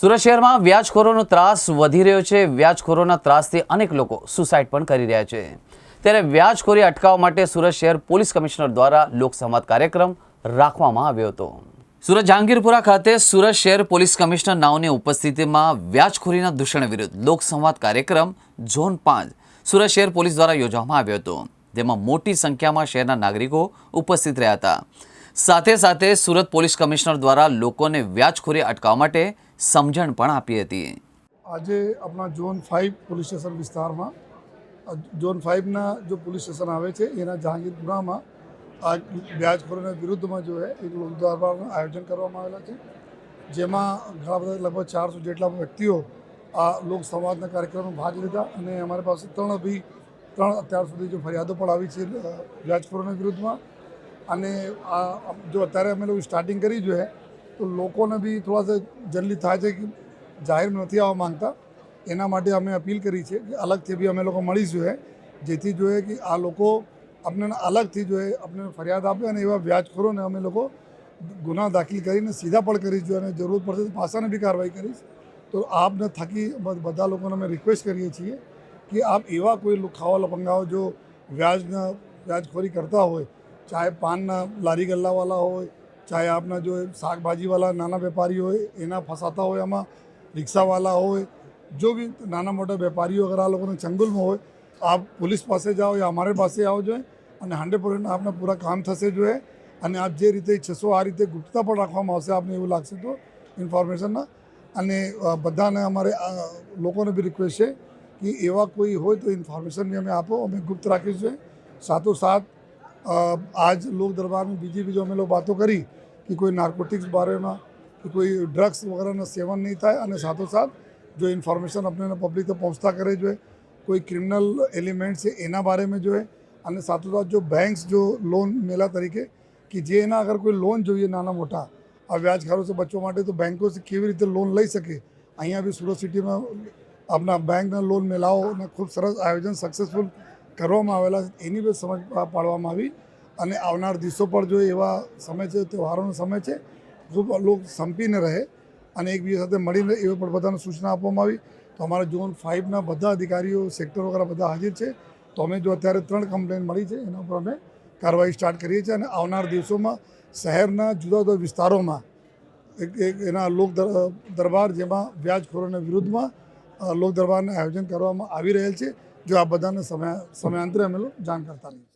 સુરત શહેરમાં વ્યાજખોરોનો ત્રાસ વધી રહ્યો છે. વ્યાજખોરોના ત્રાસથી અનેક લોકો સુસાઇડ પણ કરી રહ્યા છે. ત્યારે વ્યાજખોરી અટકાવવા માટે સુરત શહેર પોલીસ કમિશનર દ્વારા લોકસંવાદ કાર્યક્રમ રાખવામાં આવ્યો હતો. સુરત જહાંગીરપુરા ખાતે સુરત શહેર પોલીસ કમિશનર નાઓની ઉપસ્થિતિમાં વ્યાજખોરીના દૂષણ વિરુદ્ધ લોકસંવાદ કાર્યક્રમ ઝોન પાંચ સુરત શહેર પોલીસ દ્વારા યોજવામાં આવ્યો હતો. જેમાં મોટી સંખ્યામાં શહેરના નાગરિકો ઉપસ્થિત રહ્યા હતા. સાથે સાથે સુરત પોલીસ કમિશનર દ્વારા લોકોને વ્યાજખોરી અટકાવવા માટે સમજણ પણ આપી હતી. આજે આપણા ઝોન ફાઇવ પોલીસ સ્ટેશન વિસ્તારમાં ઝોન ફાઇવના જો પોલીસ સ્ટેશન આવે છે, એના જહાંગીરપુરામાં આ વ્યાજખોરોના વિરુદ્ધમાં જો એક લોક આયોજન કરવામાં આવેલા છે, જેમાં ઘણા બધા લગભગ ચારસો જેટલા વ્યક્તિઓ આ લોક સંવાદના કાર્યક્રમમાં ભાગ લીધા અને અમારી પાસે ત્રણ બી ત્રણ અત્યાર સુધી જો ફરિયાદો પણ આવી છે વ્યાજખોરોના વિરુદ્ધમાં. અને આ, જો અત્યારે અમે લોકો સ્ટાર્ટિંગ કરી જોઈએ તો લોકોને બી થોડા જલ્દી થાય છે કે જાહેર નથી આવવા માંગતા. એના માટે અમે અપીલ કરી છે કે અલગથી બી અમે લોકો મળીશું એ જેથી જોઈએ કે આ લોકો આપણને અલગથી જોઈએ આપણને ફરિયાદ આપે અને એવા વ્યાજખોરોને અમે લોકો ગુના દાખલ કરીને સીધા પણ કરીશું અને જરૂર પડશે તો પાસાને બી કાર્યવાહી કરીશ. તો આપને થકી બધા લોકોને અમે રિક્વેસ્ટ કરીએ છીએ કે આપ એવા કોઈ ખાવા લપંગાઓ જો વ્યાજના, વ્યાજખોરી કરતા હોય, ચાહે પાનના લારી ગલ્લાવાળા હોય ચાહે આપના જો શાકભાજીવાળા નાના વેપારી હોય, એના ફસાતા હોય, આમાં રિક્ષાવાળા હોય, જો બી નાના મોટા વેપારીઓ અગર આ લોકોને ચંગુલમાં હોય, આપ પોલીસ પાસે જાઓ યા અમારે પાસે આવો જોઈએ અને હંડ્રેડ પર્સન્ટ આપને પૂરા કામ થશે જોઈએ અને આપ જે રીતે ઈચ્છશો આ રીતે ગુપ્તતા પણ રાખવામાં આવશે, આપને એવું લાગશે તો ઇન્ફોર્મેશનના. અને બધાને અમારે લોકોને બી રિક્વેસ્ટ છે કે એવા કોઈ હોય તો ઇન્ફોર્મેશન બી અમે આપો, અમે ગુપ્ત રાખીશું. સાથોસાથ આજ લોક દરબારમાં બીજી બીજો અમે લોકો વાતો કરી કે કોઈ નાર્કોટિક્સ બારેમાં કે કોઈ ડ્રગ્સ વગેરેનું સેવન નહીં થાય અને સાથોસાથ જો ઇન્ફોર્મેશન આપણે પબ્લિક તક પહોંચતા કરે જોઈએ, કોઈ ક્રિમિનલ એલિમેન્ટ છે એના બારેમાં જોઈએ અને સાથોસાથ જો બેંક્સ જો લોન મેલા તરીકે કે જે એના અગર કોઈ લોન જોઈએ નાના મોટા, આ વ્યાજખારોથી છે બચ્ચો માટે તો બેંકો કેવી રીતે લોન લઈ શકે? અહીંયા બી સુરત સિટીમાં આપણા બેંકના લોન મેલાઓને ખૂબ સરસ આયોજન સક્સેસફુલ કરવામાં આવેલા એની બી સમજ પાડવામાં આવી અને આવનાર દિવસો પર જો એવા સમય છે, તહેવારોનો સમય છે ખૂબ લોકો સંપીને રહે અને એકબીજા સાથે મળીને એવી પણ બધાને સૂચના આપવામાં આવી, તો અમારા ઝોન ફાઇવના બધા અધિકારીઓ, સેક્ટર વગેરે બધા હાજર છે. તો અમે જો અત્યારે ત્રણ કમ્પ્લેન મળી છે, એના ઉપર અમે કાર્યવાહી સ્ટાર્ટ કરીએ છીએ અને આવનાર દિવસોમાં શહેરના જુદા જુદા વિસ્તારોમાં એક એક એના લોક દર- દરબાર જેમાં વ્યાજખોરોના વિરુદ્ધમાં લોક દરબારનું આયોજન કરવામાં આવી રહેલ છે. જો આ બધાને સમય સમયાંતરે અમે જાણ કરતા રહીએ